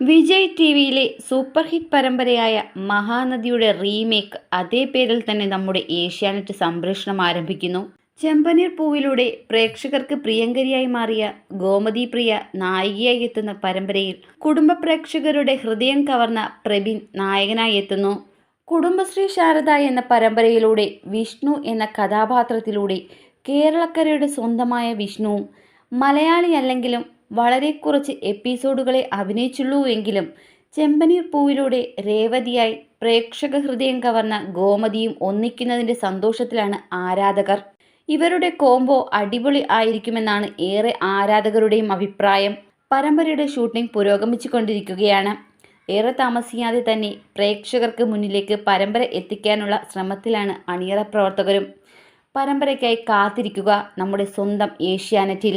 Vijay T വിയിലെ super hit പരമ്പരയായ മഹാനദിയുടെ റീമേക്ക് അതേ പേരിൽ തന്നെ നമ്മുടെ ഏഷ്യാനെറ്റ് സംപ്രേഷണം ആരംഭിക്കുന്നു. ചെമ്പനീർ പൂവിലൂടെ പ്രേക്ഷകർക്ക് പ്രിയങ്കരിയായി മാറിയ ഗോമതി പ്രിയ നായികയായി എത്തുന്ന പരമ്പരയിൽ കുടുംബ പ്രേക്ഷകരുടെ ഹൃദയം കവർന്ന പ്രബിൻ നായകനായി എത്തുന്നു. കുടുംബശ്രീ ശാരദ എന്ന പരമ്പരയിലൂടെ വിഷ്ണു എന്ന കഥാപാത്രത്തിലൂടെ കേരളക്കരയുടെ സ്വന്തമായ വിഷ്ണുവും മലയാളിയല്ലെങ്കിലും വളരെ കുറച്ച് എപ്പിസോഡുകളെ അഭിനയിച്ചുള്ളൂ എങ്കിലും ചെമ്പനീർ പൂവിലൂടെ രേവതിയായി പ്രേക്ഷക ഹൃദയം കവർന്ന ഗോമതിയും ഒന്നിക്കുന്നതിന്റെ സന്തോഷത്തിലാണ് ആരാധകർ. ഇവരുടെ കോംബോ അടിപൊളി ആയിരിക്കുമെന്നാണ് ഏറെ ആരാധകരുടെയും അഭിപ്രായം. പരമ്പരയുടെ ഷൂട്ടിംഗ് പുരോഗമിച്ചുകൊണ്ടിരിക്കുകയാണ്. ഏറെ താമസിയാതെ തന്നെ പ്രേക്ഷകർക്ക് മുന്നിലേക്ക് പരമ്പര എത്തിക്കാനുള്ള ശ്രമത്തിലാണ് അണിയറ പ്രവർത്തകരും. പരമ്പരയ്ക്കായി കാത്തിരിക്കുക നമ്മുടെ സ്വന്തം ഏഷ്യാനെറ്റിൽ.